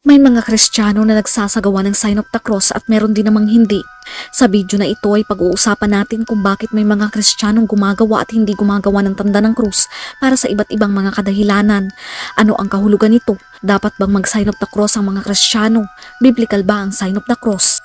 May mga Kristiyano na nagsasagawa ng sign of the cross at meron din namang hindi. Sa video na ito ay pag-uusapan natin kung bakit may mga Kristiyanong gumagawa at hindi gumagawa ng tanda ng krus para sa iba't ibang mga kadahilanan. Ano ang kahulugan nito? Dapat bang mag-sign of the cross ang mga Kristiyano? Biblical ba ang sign of the cross?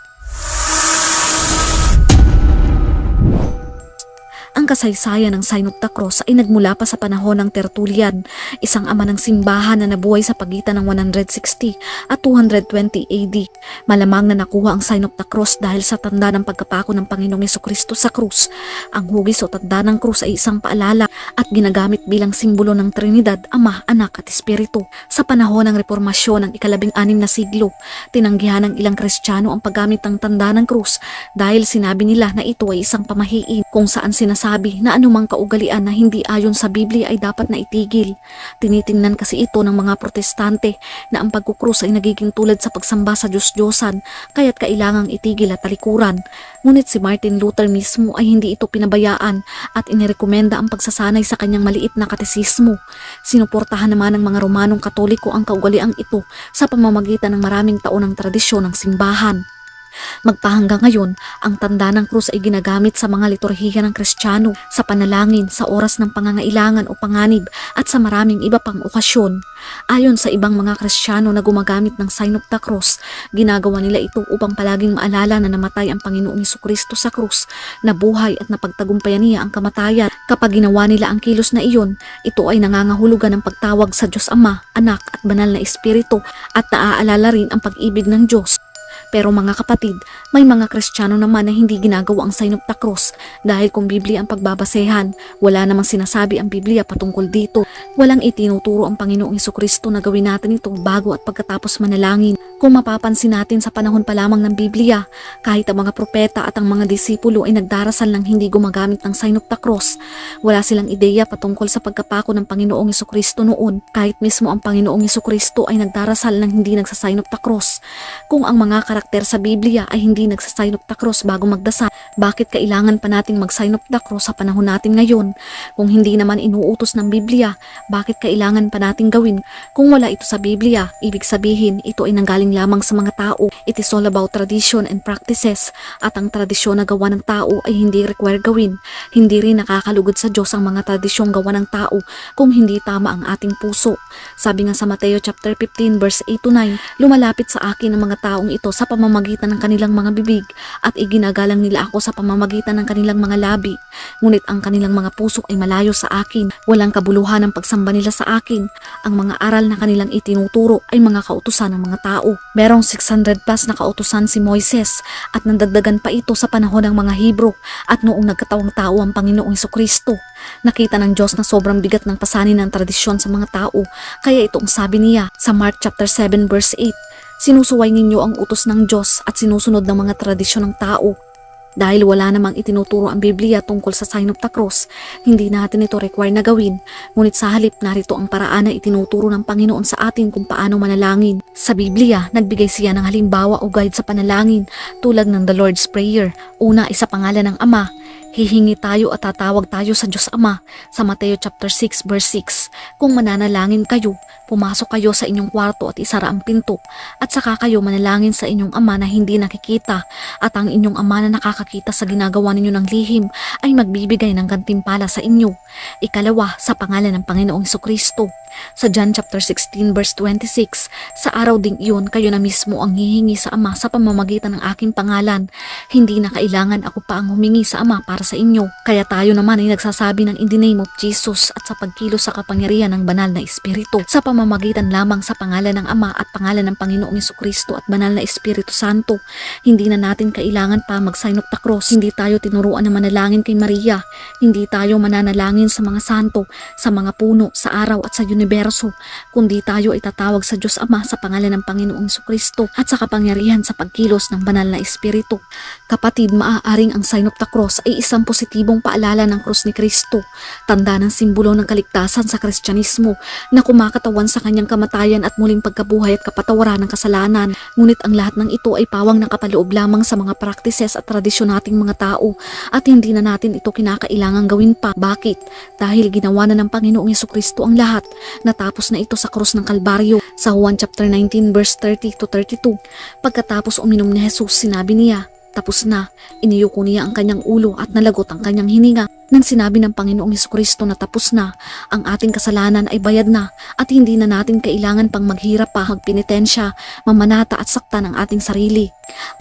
Ang kasaysayan ng the Cross ay nagmula pa sa panahon ng Tertullian, isang ama ng simbahan na nabuhay sa pagitan ng 160 at 220 AD. Malamang na nakuha ang the Cross dahil sa tanda ng pagkapako ng Panginoong Kristo sa krus. Ang hugis o tanda ng krus ay isang paalala at ginagamit bilang simbolo ng Trinidad, Ama, Anak at Espiritu. Sa panahon ng Reformasyon ng ikalabing anim na siglo, tinanggihan ng ilang Kristiyano ang paggamit ng tanda ng krus dahil sinabi nila na ito ay isang pamahiin kung saan sinasabi na anumang kaugalian na hindi ayon sa Biblia ay dapat na itigil. Tinitingnan kasi ito ng mga protestante na ang pagkukrus ay nagiging tulad sa pagsamba sa Diyos-Diyosan kaya't kailangang itigil at talikuran. Ngunit si Martin Luther mismo ay hindi ito pinabayaan at inirekomenda ang pagsasanay sa kanyang maliit na katesismo. Sinuportahan naman ng mga Romanong Katoliko ang kaugaliang ito sa pamamagitan ng maraming taon ng tradisyon ng simbahan. Magpahanggang ngayon, ang tanda ng krus ay ginagamit sa mga liturhiya ng Kristiyano, sa panalangin, sa oras ng pangangailangan o panganib at sa maraming iba pang okasyon. Ayon sa ibang mga Kristiyano na gumagamit ng sign of the cross, ginagawa nila ito upang palaging maalala na namatay ang Panginoong Kristo sa krus, na buhay at napagtagumpayan niya ang kamatayan. Kapag ginawa nila ang kilos na iyon, ito ay nangangahulugan ng pagtawag sa Diyos Ama, Anak at Banal na Espiritu at naaalala rin ang pag-ibig ng Diyos. Pero mga kapatid, may mga Kristiyano naman na hindi ginagawa ang sign of the cross dahil kung Biblia ang pagbabasehan, wala namang sinasabi ang Biblia patungkol dito. Walang itinuturo ang Panginoong Kristo na gawin natin ito bago at pagkatapos manalangin. Kung mapapansin natin sa panahon pa lamang ng Biblia, kahit ang mga propeta at ang mga disipulo ay nagdarasal ng hindi gumagamit ng sign of the cross, wala silang ideya patungkol sa pagkapako ng Panginoong Kristo noon kahit mismo ang Panginoong Kristo ay nagdarasal ng hindi nagsa-sign of the cross. Kung ang mga karakter sa Biblia ay hindi nagsa-sign of the cross bago magdasal, bakit kailangan pa nating mag-sign of the cross sa panahon natin ngayon? Kung hindi naman inuutos ng Biblia, bakit kailangan pa nating gawin? Kung wala ito sa Biblia, ibig sabihin ito ay nanggaling lamang sa mga tao. It is all about tradition and practices at ang tradisyon na gawa ng tao ay hindi require gawin. Hindi rin nakakalugod sa Diyos ang mga tradisyong gawa ng tao kung hindi tama ang ating puso. Sabi nga sa Mateo chapter 15 verse 8 to 9, lumalapit sa akin ang mga taong ito sa pamamagitan ng kanilang mga bibig at iginagalang nila ako sa pamamagitan ng kanilang mga labi. Ngunit ang kanilang mga puso ay malayo sa akin. Walang kabuluhan ang pagsamba nila sa akin. Ang mga aral na kanilang itinuturo ay mga kautusan ng mga tao. Merong 600 plus na kautusan si Moises at nandagdagan pa ito sa panahon ng mga Hebro at noong nagkatawang tao ang Panginoong Kristo. Nakita ng Diyos na sobrang bigat ng pasanin ng tradisyon sa mga tao kaya itong sabi niya sa Mark chapter 7 verse 8 Sinusuway ninyo ang utos ng Diyos at sinusunod ng mga tradisyon ng tao. Dahil wala namang itinuturo ang Biblia tungkol sa sign of the cross, hindi natin ito require na gawin. Ngunit sa halip narito ang paraan na itinuturo ng Panginoon sa atin kung paano manalangin. Sa Biblia, nagbigay siya ng halimbawa o guide sa panalangin tulad ng the Lord's Prayer. Una ay sa pangalan ng Ama, hihingi tayo at tatawag tayo sa Diyos Ama sa Mateo chapter 6 verse 6. Kung mananalangin kayo, pumasok kayo sa inyong kwarto at isara ang pinto at saka kayo manalangin sa inyong ama na hindi nakikita at ang inyong ama na nakakakita sa ginagawa ninyo ng lihim ay magbibigay ng gantimpala sa inyo. Ikalawa, sa pangalan ng Panginoong Kristo. Sa John chapter 16 verse 26, sa araw ding iyon kayo na mismo ang hihingi sa Ama sa pamamagitan ng aking pangalan. Hindi na kailangan ako pa ang humingi sa Ama para sa inyo. Kaya tayo naman ay nagsasabi ng in the name of Jesus at sa pagkilos sa kapangyarihan ng banal na Espiritu sa pamamagitan lamang sa pangalan ng Ama at pangalan ng Panginoong Kristo at banal na Espiritu Santo. Hindi na natin kailangan pa mag-sign of the cross. Hindi tayo tinuruan na manalangin kay Maria. Hindi tayo mananalangin sa mga santo, sa mga puno, sa araw at sa universo, kundi tayo ay tatawag sa Diyos Ama sa pangalan ng Panginoong Kristo at sa kapangyarihan sa pagkilos ng banal na Espiritu. Kapatid, maaaring ang sign of the cross ay isang positibong paalala ng krus ni Kristo, tanda ng simbolo ng kaligtasan sa Kristyanismo na kumakatawan sa kanyang kamatayan at muling pagkabuhay at kapatawaran ng kasalanan. Ngunit ang lahat ng ito ay pawang nakapaloob lamang sa mga practices at tradisyon nating mga tao at hindi na natin ito kinakailangang gawin pa. Bakit? Dahil ginawa na ng Panginoong Kristo ang lahat. Natapos na ito sa krus ng Kalbaryo sa Juan chapter 19 verse 30 to 32. Pagkatapos uminom ni Jesus, sinabi niya, tapos na, iniyuko niya ang kanyang ulo at nalagot ang kanyang hininga. Nang sinabi ng Panginoong Kristo na tapos na, ang ating kasalanan ay bayad na at hindi na natin kailangan pang maghirap pa, magpinitensya, mamanata at saktan ang ating sarili.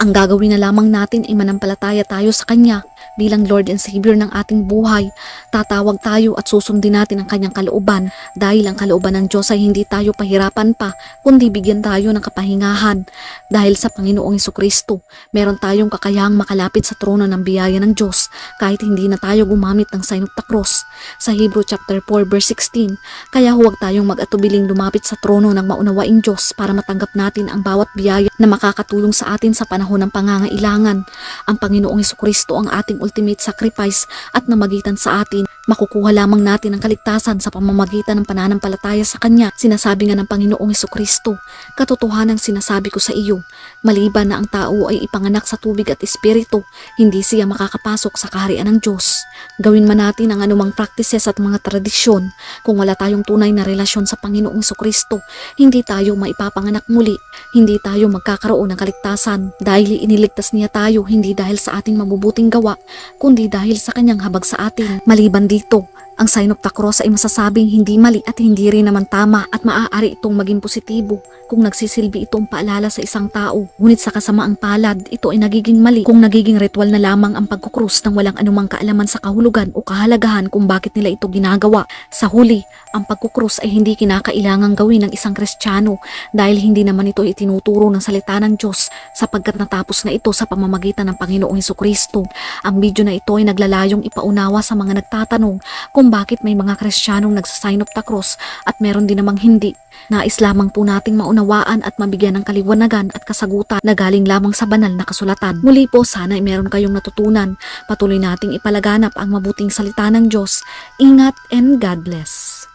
Ang gagawin na lamang natin ay manampalataya tayo sa Kanya bilang Lord and Savior ng ating buhay. Tatawag tayo at susundin natin ang Kanyang kalooban dahil ang kalooban ng Diyos ay hindi tayo pahirapan pa kundi bigyan tayo ng kapahingahan. Dahil sa Panginoong Kristo, meron tayong kakayahang makalapit sa trono ng biyaya ng Diyos kahit hindi na tayo gumamit ng sign of the cross. Sa Hebrew chapter 4 verse 16, kaya huwag tayong mag-atubiling lumapit sa trono ng maunawaing Diyos para matanggap natin ang bawat biyaya na makakatulong sa atin sa panahon ng pangangailangan. Ang Panginoong Kristo ang ating ultimate sacrifice at namagitan sa atin, makukuha lamang natin ang kaligtasan sa pamamagitan ng pananampalataya sa Kanya. Sinasabi nga ng Panginoong Kristo, katotohanang sinasabi ko sa iyo, maliban na ang tao ay ipanganak sa tubig at espiritu, hindi siya makakapasok sa kaharian ng Diyos. Gawin man natin ang anumang practices at mga tradisyon, kung wala tayong tunay na relasyon sa Panginoong Kristo, hindi tayo maipapanganak muli, hindi tayo magkakaroon ng kaligtasan dahil iniligtas niya tayo hindi dahil sa ating mabubuting gawa, kundi dahil sa kanyang habag sa atin. Maliban dito, ang sign of the cross ay masasabing hindi mali at hindi rin naman tama at maaari itong maging positibo kung nagsisilbi itong paalala sa isang tao. Ngunit sa kasamaang palad, ito ay nagiging mali kung nagiging ritual na lamang ang pagkukrus ng walang anumang kaalaman sa kahulugan o kahalagahan kung bakit nila ito ginagawa. Sa huli, ang pagkukrus ay hindi kinakailangang gawin ng isang kristyano dahil hindi naman ito itinuturo ng salita ng Diyos sapagkat natapos na ito sa pamamagitan ng Panginoong Heso Kristo. Ang video na ito ay naglalayong ipaunawa sa mga nagtatanong kung bakit may mga kristyanong nagsasign of the cross at meron din namang hindi. Nais lamang po nating maunawaan at mabigyan ng kaliwanagan at kasagutan na galing lamang sa banal na kasulatan. Muli po sana ay meron kayong natutunan. Patuloy nating ipalaganap ang mabuting salita ng Diyos. Ingat and God bless.